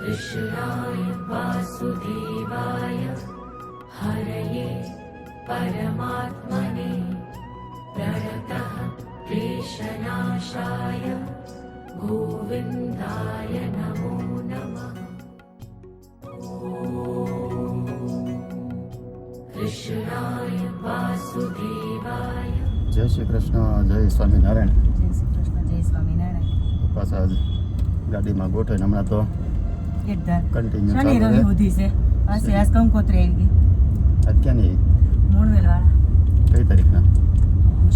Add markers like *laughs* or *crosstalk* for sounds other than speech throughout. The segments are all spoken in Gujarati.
कृष्णाय वासुदेवाय हरये परमात्मने प्रणतः क्लेशनाशाय गोविन्दाय नमो नमः ॐ कृष्णाय वासुदेवाय જય શ્રી કૃષ્ણ જય સ્વામિનારાયણ જય શ્રી કૃષ્ણ જય સ્વામિનારાયણ પાછા જ ગાડીમાં ગોઠવીને હમણાં તો ગીરધાર કન્ટિન્યુ શનિ રવિ સુધી છે? પાસે આજ કંકોત્રી આવી ગઈ આજ ક્યાંની મૂળવેલ વાળા કઈ તારીખના?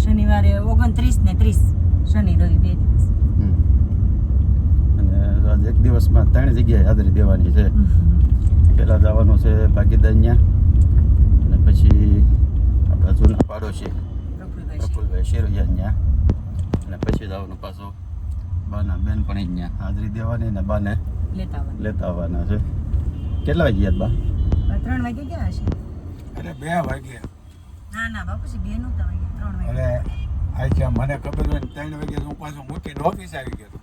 શનિવારે ઓગણત્રીસ ને ત્રીસ. શનિ રવિ બે દિવસ. અને એક દિવસમાં ત્રણ જગ્યાએ હાજરી દેવાની છે. પહેલાં જવાનું છે ભાગીદાર અને પછી આપણા જૂના પાડોશી પ્રફુલભાઈ શેરૈયા ત્યાં અને પછી જવાનું પાછું બાના બેન પણ ત્યાં હાજરી દેવાની ને બાને લેતા આવવાનું છે. કેટલા વાગ્યા બા? ત્રણ વાગે ક્યાં હશે. એટલે બે વાગે ના ના બાપુજી બે વાગે ત્રણ વાગે. એટલે આ છે મને ખબર હોય ત્રણ વાગે હું પાછો મોટી ઓફિસ આવી ગયો હતો.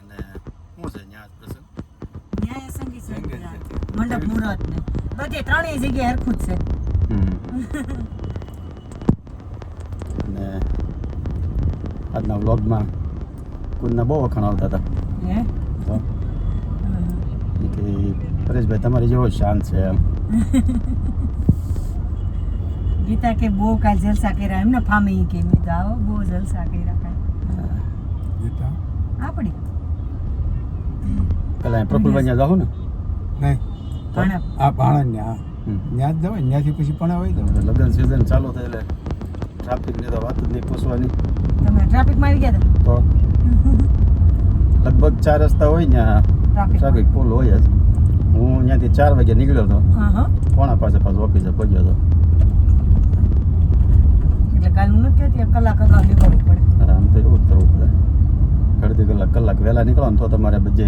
અને શું છે ત્યાં પ્રસંગ? ન્યાય સંગીત મંડપ મુહૂર્ત ને બધે ત્રણેય જગ્યાએ હરખું જ છે. અને આજના વ્લોગમાં કુદના બહુ વખાણ આવતા હતા. હે? પરેશભાઈ તમારી જેવો શાંત છે એમ. *laughs* ગીતા કે બહુ કાલ જલસા કર્યા એમને ફામે કે મેં તો આવો બહુ જલસા કર્યા કાલ. ગીતા? આપડી પેલા પ્રફુલભાઈ ત્યાં જાઉં ને? નહીં. પણ આ ભાણા ને હા હમ. ત્યાં જ જવાય ત્યાંથી પછી પણ આવી તો? લગ્ન સિઝન ચાલુ થાય એટલે ટ્રાફિકની તો વાત જ નહીં પૂછવાની. તમે ટ્રાફિકમાં આવી ગયા તો? *laughs* લગભગ ચાર રસ્તા હોય ને ટ્રાફિક ટ્રાફિક ફૂલ હોય જ. હું અહીંયાથી ચાર વાગે નીકળ્યો હતો. હા હા પાસે પાછો ઓફિસે પહોંચ્યો હતો. એટલે કાલ હું નથી કહેતી કલાક અગાઉ નીકળવું પડે. આમ તો એવું જ થવું પડે. અડધી કલાક કલાક વહેલા નીકળો ને તો તમારે બધે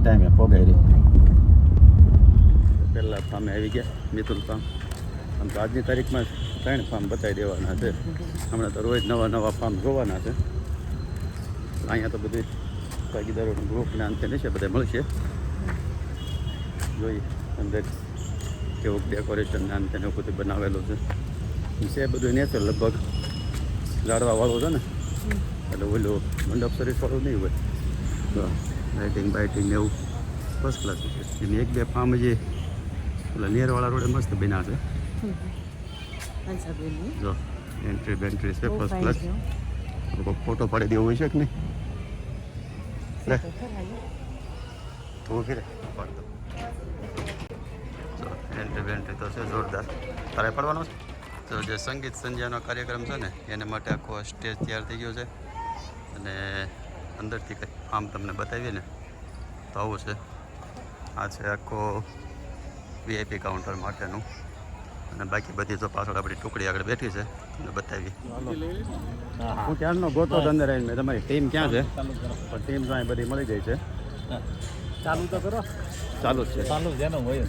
ટાઈમે પોગાઈ રહી. પહેલાં ફામે આવી ગયા મિતુલ ફાર્મ આમ તો આજની તારીખમાં ત્રણ ફાર્મ બતાવી દેવાના છે. હમણાં તો રોજ નવા નવા ફાર્મ જોવાના છે. અહીંયા તો બધું ભાગીદારોનું ગ્રુપ ને અંતે છે બધા મળશે. જોઈએ અંદર કેવું ડેકોરેશન ને અંતે એવું બધું બનાવેલું છે. છે બધું નેચર લગભગ ઝાડવા વાળું છે ને? એટલે ઓલું મંડપ સર્વિસ વાળું નહીં હોય. તો લાઇટિંગ બાઇટિંગ એવું ફર્સ્ટ ક્લાસ છે. એની એક બે ફાર્મ જે ઓલા નિયરવાળા રોડે મસ્ત બન્યા છે. જો એન્ટ્રી બેન્ટ્રી છે ફર્સ્ટ ક્લાસ ફોટો પાડી દેવો હોય છે કે નહીં? તો ફિર પાડ દો જો એન્ટ્રી બેન્ટ્રી તો છે જોરદાર. તારે પડવાનો છે? તો જે સંગીત સંધ્યાનો કાર્યક્રમ છે ને એને માટે આખો સ્ટેજ તૈયાર થઈ ગયો છે. અને અંદરથી કંઈક આમ તમને બતાવીએ ને તો આવું છે. આ છે આખો વીઆઈપી કાઉન્ટર માટેનું. અને બાકી બધી તો પાછળ આપણી ટુકડી આગળ બેઠી છે તમને બતાવી હું ક્યારનો ગોતો અંદર આવીને તમારી ટીમ ક્યાં છે? પણ ટીમ તો અહીં બધી મળી ગઈ છે. ચાલુ તો કરો. ચાલુ છે. ચાલુ જેનો હોય.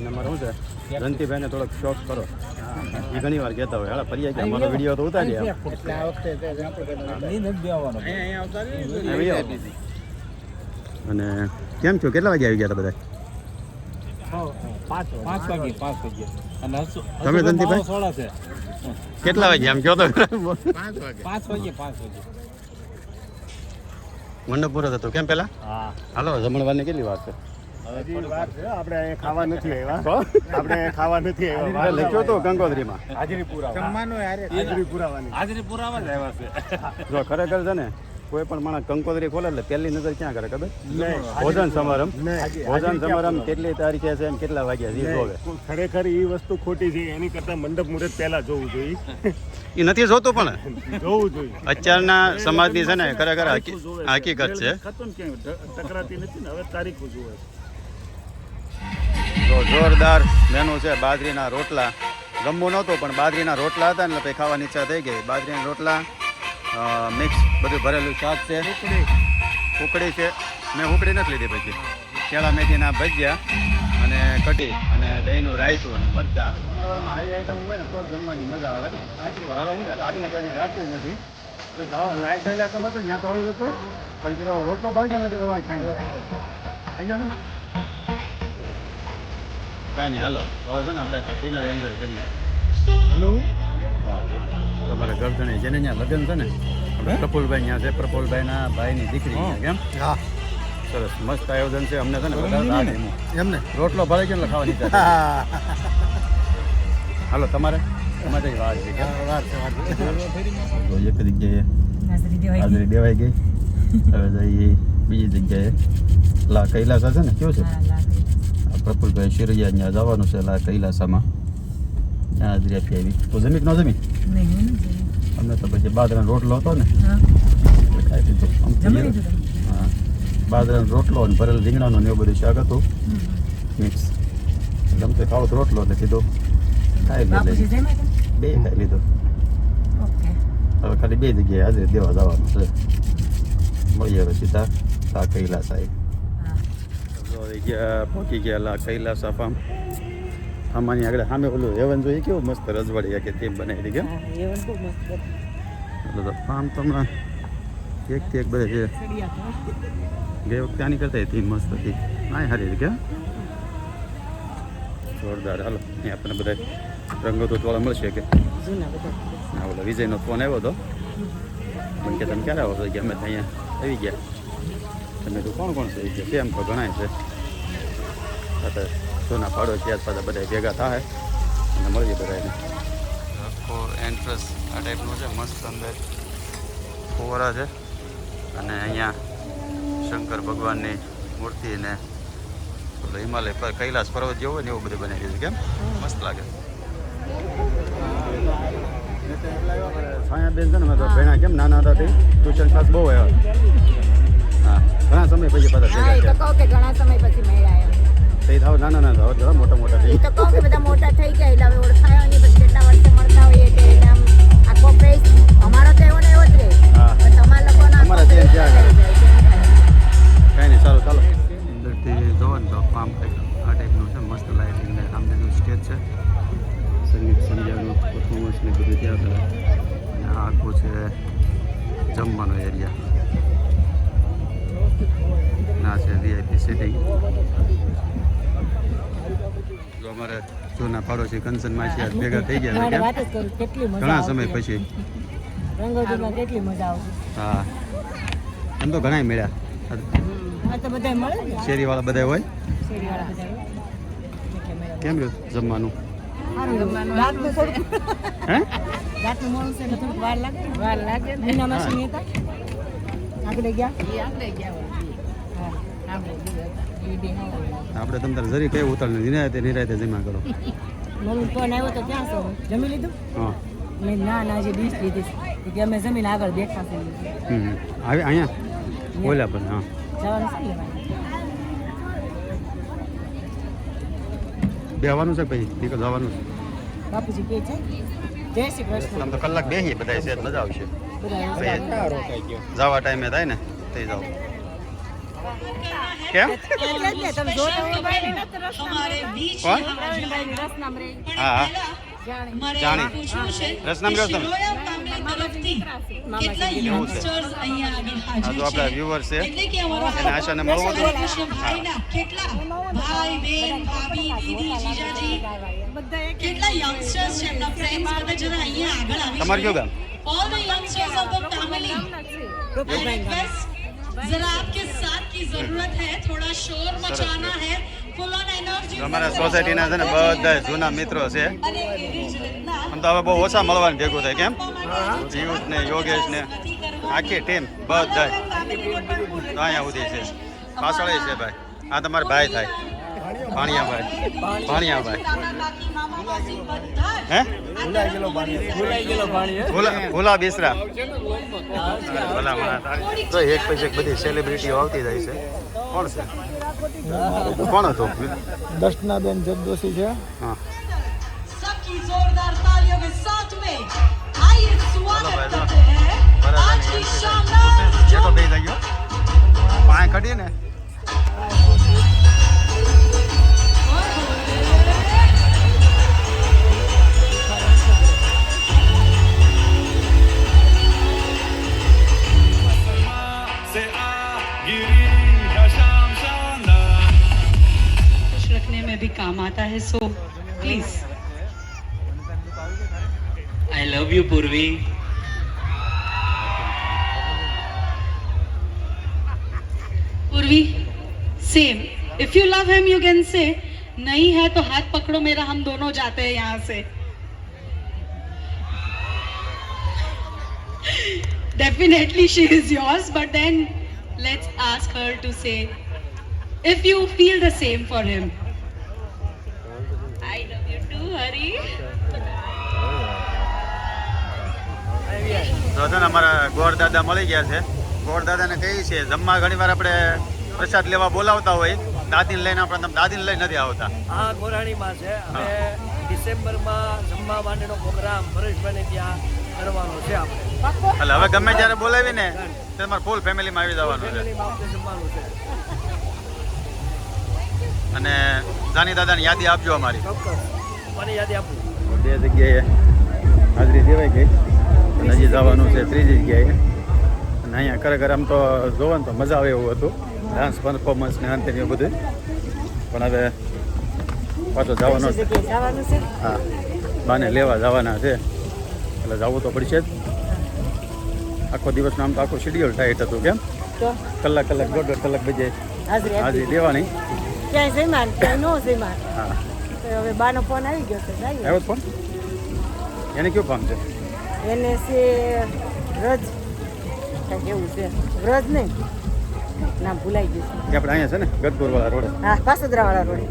અને અમારે શું છે? જયંતિભાઈને થોડોક શોખ કરો એ ઘણી વાર કહેતા હોય હાલા ફરી ગયા અમારો વીડિયો તો ઉતારી. અને કેમ છો? કેટલા વાગે આવી ગયા હતા બધા? તમે છે કેટલા વાગે આમ કહો તો? પાંચ વાગે પાંચ વાગે મંડપ પૂરો થતો. કેમ પેલા? હાલો હાલો જમણવારની કેટલી વાર છે? આપણે ખાવા નથી આવ્યા. આપણે ખાવા નથી આપણે લખ્યો તો ગંગોત્રીમાં. હાજરી પુરાવા. હાજરી પુરાવાની. હાજરી પુરાવા જ આવ્યા છે. જો ખરેખર છે ને કોઈ પણ માણસ કંકોત્રી ખોલે એટલે પહેલી નજર ક્યાં કરે ખબર? ભોજન સમારંભ. ભોજન સમારંભ કેટલી તારીખે છે કેટલા વાગ્યા છે એ જોવે. ખરેખર એ વસ્તુ ખોટી છે એની કરતા મંડપ મુહૂર્ત પહેલા જોવું જોઈએ. એ નથી જોતું પણ? જોવું જોઈએ. અત્યારના સમાજની છે ને ખરેખર હકી- હકીકત છે. ખતમ ક્યાંય? ટકરાતી નથી ને હવે તારીખો જોવે તો જોરદાર મેનુ છે બાજરીના રોટલા. ગમવું નહોતું, પણ બાજરીના રોટલા હતા એટલે ખાવાની ઈચ્છા થઈ ગઈ. બાજરીના રોટલા મિક્સ બધું ભરેલું શાક છે. ઉકળી છે. મેં ઉકડી નથી લીધી પછી. કેળા મેથીના ભજીયા અને કઢી અને દહીંનું રાયતું અને બધા જમવાની મજા આવે નથી રોટલો ભાગી ગયો કાંઈ નહીં, હાલો. હવે છે ને આપણે dinner enjoy કરીએ. તમારે ગરદણે જેને ત્યાં લગ્ન છે ને આપણે પ્રફુલભાઈ ત્યાં છે પ્રફુલભાઈના ભાઈની દીકરી કેમ? હા. સરસ મસ્ત આયોજન છે અમને છે ને બધા એમને? રોટલો ભરે ગયો એટલે ખાવાની *laughs* હાલો તમારે? તમારે વાત છે છે છે. એક જગ્યાએ હાજરી દેવાઈ ગઈ. હાજરી દેવાઈ ગઈ. *laughs* હવે જઈએ બીજી જગ્યાએ. લા કૈલાસા છે ને? કયું છે? પ્રફુલભાઈ શિરૈયા ત્યાં જવાનું છે લા કૈલાસામાં ત્યાં હાજરી આવી તો જમી ન જમી. અમને તો પછી બાજરાનો રોટલો હતો ને ખાઈ લીધો? હા બાજરાનો રોટલો અને ભરેલ રીંગણાનો ને એવું બધું શાક હતું. મિક્સ ગમતે ખાવો તો રોટલો એટલે કીધો ખાઈ લીધું? બે ખાઈ લીધો. હવે ખાલી બે જગ્યાએ હાજરી દેવા જવાનું છે મળીએ હવે સીધા લા કૈલાસ આવી હા. ગયા પહોંચી ગયા લા કૈલાસ ફાર્મ આમાંની આગળ સામે ઓલું હેવન જોઈએ કેવું મસ્ત રજવાડી કે તેમ બનાવી હા, મસ્ત એટલે તો ફાર્મ તો હમણાં એક થી એક બધે છે. ગઈ વખતે આની કરતા હતી મસ્ત હતી. હા હારી કેમ? જોરદાર. હાલો અહીંયા આપણને બધા રંગો તો થોડા મળશે કે. ના ઓલો વિજયનો ફોન આવ્યો હતો. પણ કે તમે ક્યારે આવો છો? કે અમે અહીંયા આવી ગયા. તમે તો કોણ કોણ છે? કેમ તો ઘણા છે. અત્યારે જૂના પાડો ત્યાં પાછા બધા ભેગા થાય અને મળીએ બધાને આખો એન્ટ્રન્સ આ ટાઈપનું છે મસ્ત અંદર ફુવારા છે. અને અહીંયા શંકર ભગવાનની મૂર્તિ અને હિમાલય પર કૈલાસ પર્વત જેવો હોય ને એવું બધું બનાવી દીધું કેમ? મસ્ત લાગે. છાયાબેન છે ને મેં તો ભેણા કેમ નાના હતા તે? ટ્યુશન ક્લાસ બહુ આવ્યા. હા ઘણા સમય પછી પાછા ભેગા થાવ નાના નાના થાવ ઘણા મોટા મોટા થઈ તો કહું કે બધા મોટા થઈ ગયા એટલે હવે ઓળખાયો નહીં પછી કેટલા વર્ષે મળતા હોઈએ એટલે એને આમ આખો ફ્રેશ અમારો તો એવો ને એવો જ રહે. હા. પણ તમારા લોકોનો અમારા જે જ્યાં. કાંઈ નહીં ચાલો ચાલો. અંદરથી જોવો ને તો ફાર્મ કંઈક આ ટાઈપનું છે મસ્ત લાઇટિંગ ને સામેનું સ્ટેજ છે. સંગીત સંધ્યાનું પરફોર્મન્સ ને બધું ત્યાં કરે અને આ આખું છે જમવાનો એરિયા ના છે વીઆઈપી સિટિંગ અમારે જૂના પાડોશી કંચન માસી ભેગા થઈ ગયા ઘણા સમય પછી. રંગોળીમાં કેટલી મજા આવતી. હા. એમ તો ઘણા મળ્યા. શેરી વાળા બધા શેરીવાળા બધા હોય. કેમ રહ્યું જમવાનું? આગળ ગયા? હા. આપણે તમ તાર જરી કઈ ઉતાર નિરાયતે નિરાયતે જમા કરો. મમ્મી ફોન આવ્યો તો ક્યાં છો? જમી લીધું? હા. મેં ના ના જે ડીશ લીધી કે અમે જમીન આગળ બેઠા છે હમ. આવી અહીંયા? બોલ્યા પણ હા. જવાનું છે ને બેહવાનું છે પછી? નીકળ જવાનું છે. બાપુજી કે છે. જય શ્રી કૃષ્ણ. આમ તો કલાક બેસીએ બધા છે મજા આવશે. જવા ટાઈમે થાય ને તે જાવ કેમ? કોણ હા? હા જાણી. રસનામ રહ્યો તમે એવું છે. આ તો આપણા વ્યુઅર છે. એને આશાને મળવું હતું હા. તમારું કયું ગામ? all the youngsters of the family I request जरा आपके साथ की जरूरत है थोड़ा शोर मचाना है फुल ऑन एनर्जी તો અમારા સોસાયટીના છે ને બધા જૂના મિત્રો છે અને એવી જ રીતના આમ તો હવે બહુ ઓછા મળવાનું ભેગું થાય કેમ જીયુષ ને યોગેશ ને આખી ટીમ બધા અહીંયા સુધી છે પાછળ છે ભાઈ આ તમારા ભાઈ થાય ભાણિયાભાઈ. ભાણિયાભાઈ. ભોલા બેસરા. તો એક પછી એક બધી સેલિબ્રિટીઓ આવતી જાય છે. કોણ છે? કોણ હતો? દર્શનાબેન જગદોશી છે. હા. પાય કાઢીએ ને. करने में भी काम आता है so please I love you Purvi Purvi same if you love him you can say नहीं है तो हाथ पकड़ो मेरा हम दोनों जाते हैं यहाँ से. Definitely she is yours but then let's ask her to say if you feel the same for him hari તો છે ને અમારા ગોળ દાદા મળી ગયા છે. ગોળ દાદાને કહીએ છીએ જમવા ઘણી વાર આપણે પ્રસાદ લેવા બોલાવતા હોય દાદીને લઈને આપણે તમે દાદીને લઈને નથી આવતા. આ ગોરાણીમાં છે હવે ડિસેમ્બરમાં જમવા માટેનો પ્રોગ્રામ પરેશભાઈને ત્યાં કરવાનો છે આપણે. એટલે હવે ગમે ત્યારે બોલાવી ને તમારે ફૂલ ફેમિલીમાં આવી જવાનું છે. અને દાની દાદાની યાદી આપજો અમારી. ચોક્કસ. બે જગ્યાએ હાજરી દેવાઈ ગઈ. અને હજી જવાનું છે ત્રીજી જગ્યાએ. અને અહીંયા ખરેખર આમ તો જોવાનું તો મજા આવે એવું હતું. ડાન્સ પરફોર્મન્સ ને અંતે એવું બધું. પણ હવે પાછો જવાનો છે. હા. બાને લેવા જવાના છે. એટલે જવું તો પડશે જ. આખો દિવસ આમ તો આખું શેડ્યુલ ટાઈટ હતું કેમ? કલાક કલાક દોઢ દોઢ કલાક બજે હાજરી દેવાની. ક્યાંય જઈમાન ક્યાંય નો જઈમાન હા. હવે બાનો ફોન આવી ગયો છે જઈએ. આવ્યો ફોન? એને કયું ફોન છે? એને છે વ્રજ. કંઈક એવું છે. વ્રજ નહીં. નામ ભૂલાઈ ગયું કે આપણે અહીંયા છે ને ગઢપુરવાળા રોડે. છે હા પાસોદરાવાળા રોડે.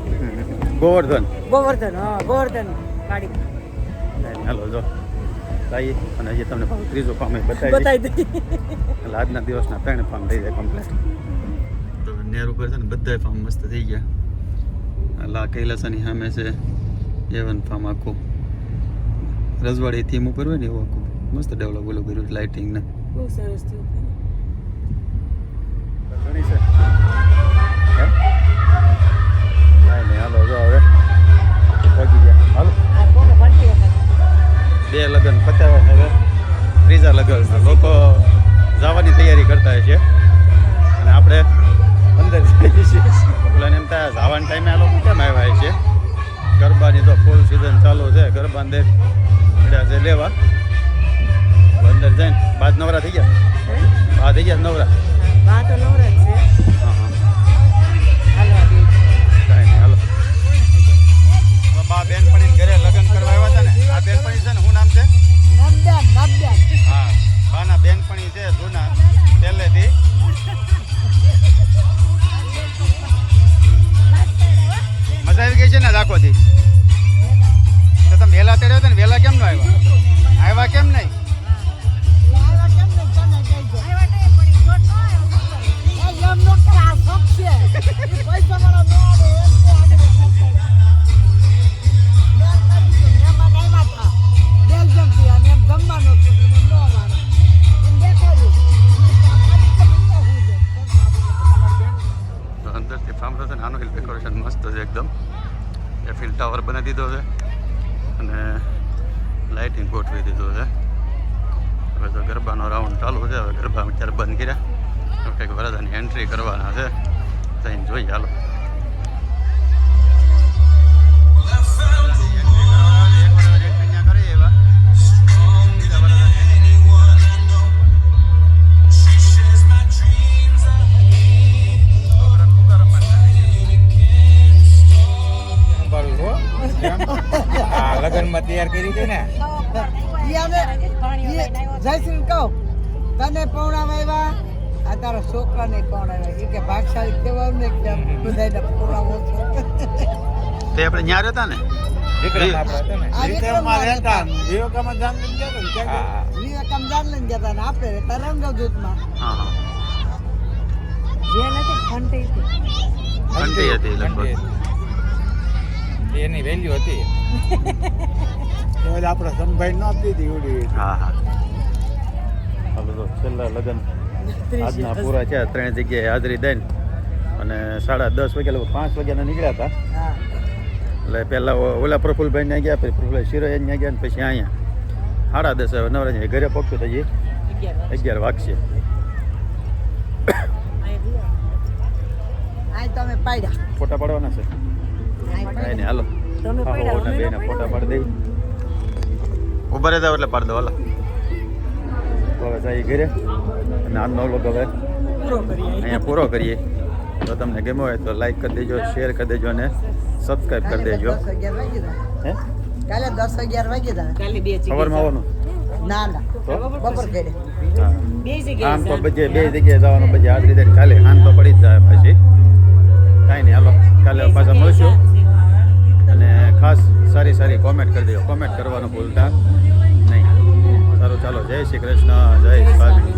ગોવર્ધન. ગોવર્ધન હા ગોવર્ધન ગાડી. હાલો જો. લાવી અને હજી તમને પાછું ત્રીજો ફોર્મ બતાવી બતાવી દઈ એટલે આજના દિવસના ત્રણ ફોર્મ થઈ જાય કમ્પ્લીટ તો નેર ઉપર છે ને બધા ફોર્મ મસ્ત થઈ ગયા. લા કૈલાસાની સામે છે એવન ફાર્મ આખું. રજવાડી થીમ ઉપર હોય ને એવું આખું. મસ્ત ડેવલપ ઓલું કર્યું લાઇટિંગ ને. બહુ સરસ ઘણી છે. હાલો જો હવે. પહોંચી ગયા. હાલો. બે લગ્ન પતાવ્યા હવે. ત્રીજા લગ્ન લોકો જવાની તૈયારી કરતા હોય છે. અને આપણે અંદર જઈએ છીએ ઓલાને એમ થાય જવાના ટાઈમે આ લોકો કેમ આવ્યા છે? ગરબાની તો ફૂલ સિઝન ચાલુ છે. ગરબા અંદર પડ્યા છે લેવા. અંદર જઈને બાદ નવરા થઈ ગયા? બા થઈ ગયા નવરા? બા તો નવરા છે. હા હા. હાલવા દે કાંઈ નહીં હાલો. બા બેનપણીને ઘરે લગ્ન કરવા આવ્યા હતા ને? આ બેનપણી છે ને શું નામ છે? હા બાના બેનપણી છે જૂના પહેલેથી. મજા આવી ગઈ છે ને રાખોથી તો તમે વહેલા તેડ્યા હતા ને વહેલા કેમ ન આવ્યા? આવ્યા કેમ નહીં? તો ફાર્મ હાઉસ અને હિલ ડેકોરેશન મસ્ત છે એકદમ. ફિલ ટાવર બનાવી દીધો છે અને લાઇટિંગ ગોઠવી દીધું છે. હવે તો ગરબાનો રાઉન્ડ ચાલુ છે, હવે ગરબા અત્યારે બંધ કર્યા. કંઈક વરદાની એન્ટ્રી કરવાના છે. જઈને જોઈએ હાલો. લગ્નમાં તૈયાર કરી છે ને? જય શ્રી કહું. તને પૌણામાં આવ્યા આ તારા છોકરાને એ કે ભાગશાળી કહેવાનું ને કે બધાને પૌણાવો છો. તે આપણે ન્યા રહેતા ને? વિક્રમ આપણે હતા ને? હતા હતા આપણે રહેતા જે નથી ઘંટી ઘંટી હતી લગભગ. એની વેલ્યુ હતી. આપણે સંભાઈ ન આપી દીધી ઉડી. હા હા. હાલો તો છેલ્લા લગ્ન આજના પૂરા છે ત્રણ જગ્યાએ હાજરી દઈને અને સાડા દસ વાગ્યા લગભગ પાંચ વાગ્યાના નીકળ્યા હતા. એટલે પહેલાં ઓલા પ્રફુલભાઈ ત્યાં ગયા પછી પ્રફુલભાઈ શિરોય ત્યાં ગયા ને પછી અહીંયા. સાડા દસ હવે નવરા ઘરે પહોંચ્યું થઈ અગિયાર વાગશે. આ ફોટા પાડવાના છે. કાંઈ નહીં હાલો બેને ફોટા પાડી દઈ ઊભા રહેતા એટલે પાડી દો હાલો. હવે જઈ ઘરે. અને આજનો વ્લોગ હવે અહીંયા પૂરો કરીએ. તો તમને ગમ્યો હોય તો લાઈક કરી દેજો શેર કરી દેજો અને સબસ્ક્રાઈબ કરી દેજો. હે? કાલે દસ અગિયાર વાગે કાલે બે આવવાનું? ના ના. તો? બપોર કરે બે આમ તો બજે બે જગ્યાએ જવાનું પછી આજ રીતે કાલે આમ તો પડી જ જાય પછી. કાંઈ નહીં હાલો. કાલે પાછા મળશું. અને ખાસ સારી સારી કોમેન્ટ કરી દો. કોમેન્ટ કરવાનું ભૂલતા નહીં. સારું, ચાલો. જય શ્રી કૃષ્ણ. જય સ્વામી.